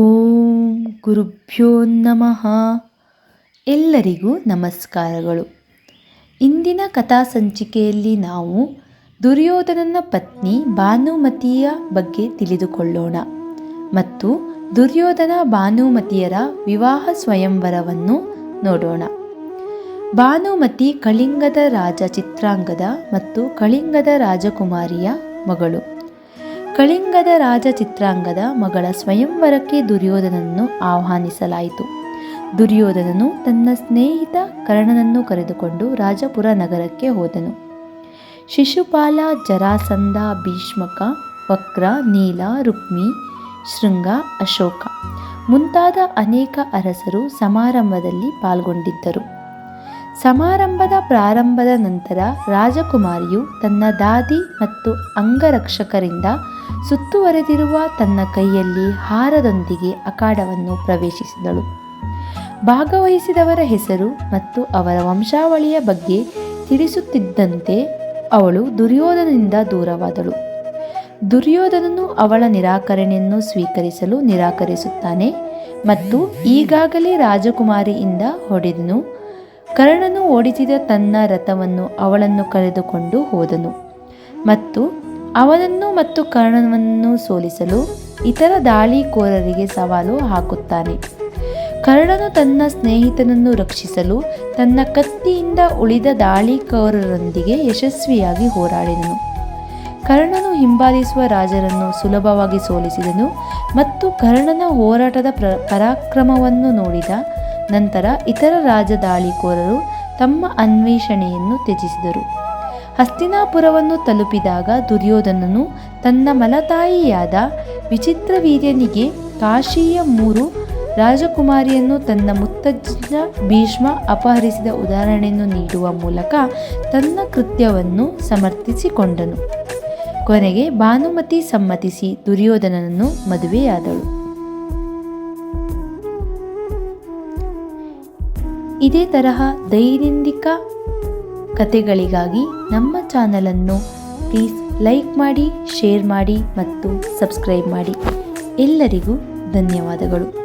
ಓಂ ಗುರುಭ್ಯೋ ನಮಃ. ಎಲ್ಲರಿಗೂ ನಮಸ್ಕಾರಗಳು. ಇಂದಿನ ಕಥಾ ಸಂಚಿಕೆಯಲ್ಲಿ ನಾವು ದುರ್ಯೋಧನನ ಪತ್ನಿ ಭಾನುಮತಿಯ ಬಗ್ಗೆ ತಿಳಿದುಕೊಳ್ಳೋಣ ಮತ್ತು ದುರ್ಯೋಧನ ಭಾನುಮತಿಯರ ವಿವಾಹ ಸ್ವಯಂವರವನ್ನು ನೋಡೋಣ. ಭಾನುಮತಿ ಕಳಿಂಗದ ರಾಜ ಚಿತ್ರಾಂಗದ ಮತ್ತು ಕಳಿಂಗದ ರಾಜಕುಮಾರಿಯ ಮಗಳು. ಕಳಿಂಗದ ರಾಜ ಚಿತ್ರಾಂಗದ ಮಗಳ ಸ್ವಯಂವರಕ್ಕೆ ದುರ್ಯೋಧನನ್ನು ಆಹ್ವಾನಿಸಲಾಯಿತು. ದುರ್ಯೋಧನನು ತನ್ನ ಸ್ನೇಹಿತ ಕರ್ಣನನ್ನು ಕರೆದುಕೊಂಡು ರಾಜಪುರ ನಗರಕ್ಕೆ ಹೋದನು. ಶಿಶುಪಾಲ ಜರಾಸಂಧ ಭೀಷ್ಮಕ, ವಕ್ರ, ನೀಲ, ರುಕ್ಮಿ, ಶೃಂಗ, ಅಶೋಕ ಮುಂತಾದ ಅನೇಕ ಅರಸರು ಸಮಾರಂಭದಲ್ಲಿ ಪಾಲ್ಗೊಂಡಿದ್ದರು. ಸಮಾರಂಭದ ಪ್ರಾರಂಭದ ನಂತರ ರಾಜಕುಮಾರಿಯು ತನ್ನ ದಾದಿ ಮತ್ತು ಅಂಗರಕ್ಷಕರಿಂದ ಸುತ್ತುವರೆದಿರುವ ತನ್ನ ಕೈಯಲ್ಲಿ ಹಾರದೊಂದಿಗೆ ಅಖಾಡವನ್ನು ಪ್ರವೇಶಿಸಿದಳು. ಭಾಗವಹಿಸಿದವರ ಹೆಸರು ಮತ್ತು ಅವರ ವಂಶಾವಳಿಯ ಬಗ್ಗೆ ತಿಳಿಸುತ್ತಿದ್ದಂತೆ ಅವಳು ದುರ್ಯೋಧನದಿಂದ ದೂರವಾದಳು. ದುರ್ಯೋಧನನು ಅವಳ ನಿರಾಕರಣೆಯನ್ನು ಸ್ವೀಕರಿಸಲು ನಿರಾಕರಿಸುತ್ತಾನೆ ಮತ್ತು ಈಗಾಗಲೇ ರಾಜಕುಮಾರಿಯಿಂದ ಹೊಡೆದನು ಕರ್ಣನು ಓಡಿಸಿದ ತನ್ನ ರಥವನ್ನು ಅವಳನ್ನು ಕರೆದುಕೊಂಡು ಹೋದನು. ಮತ್ತು ಅವನನ್ನು ಮತ್ತು ಕರ್ಣನನ್ನು ಸೋಲಿಸಲು ಇತರ ದಾಳಿಕೋರರಿಗೆ ಸವಾಲು ಹಾಕುತ್ತಾನೆ. ಕರ್ಣನು ತನ್ನ ಸ್ನೇಹಿತನನ್ನು ರಕ್ಷಿಸಲು ತನ್ನ ಕತ್ತಿಯಿಂದ ಉಳಿದ ದಾಳಿಕೋರರೊಂದಿಗೆ ಯಶಸ್ವಿಯಾಗಿ ಹೋರಾಡಿದನು. ಕರ್ಣನು ಹಿಂಬಾಲಿಸುವ ರಾಜರನ್ನು ಸುಲಭವಾಗಿ ಸೋಲಿಸಿದನು ಮತ್ತು ಕರ್ಣನ ಹೋರಾಟದ ಪ್ರ, ಪರಾಕ್ರಮವನ್ನು ನೋಡಿದ ನಂತರ ಇತರ ರಾಜದಾಳಿಕೋರರು ತಮ್ಮ ಅನ್ವೇಷಣೆಯನ್ನು ತ್ಯಜಿಸಿದರು. ಹಸ್ತಿನಾಪುರವನ್ನು ತಲುಪಿದಾಗ ದುರ್ಯೋಧನನು ತನ್ನ ಮಲತಾಯಿಯಾದ ವಿಚಿತ್ರವೀರ್ಯನಿಗೆ ಕಾಶಿಯ ಮೂರು ರಾಜಕುಮಾರಿಯನ್ನು ತನ್ನ ಮುತ್ತಜ್ಜ ಭೀಷ್ಮ ಅಪಹರಿಸಿದ ಉದಾಹರಣೆಯನ್ನು ನೀಡುವ ಮೂಲಕ ತನ್ನ ಕೃತ್ಯವನ್ನು ಸಮರ್ಥಿಸಿಕೊಂಡನು. ಕೊನೆಗೆ ಭಾನುಮತಿ ಸಮ್ಮತಿಸಿ ದುರ್ಯೋಧನನನ್ನು ಮದುವೆಯಾದಳು. ಇದೇ ತರಹ ದೈನಂದಿಕ ಕತೆಗಳಿಗಾಗಿ ನಮ್ಮ ಚಾನಲನ್ನು ಪ್ಲೀಸ್ ಲೈಕ್ ಮಾಡಿ ಶೇರ್ ಮಾಡಿ ಮತ್ತು ಸಬ್ಸ್ಕ್ರೈಬ್ ಮಾಡಿ. ಎಲ್ಲರಿಗೂ ಧನ್ಯವಾದಗಳು.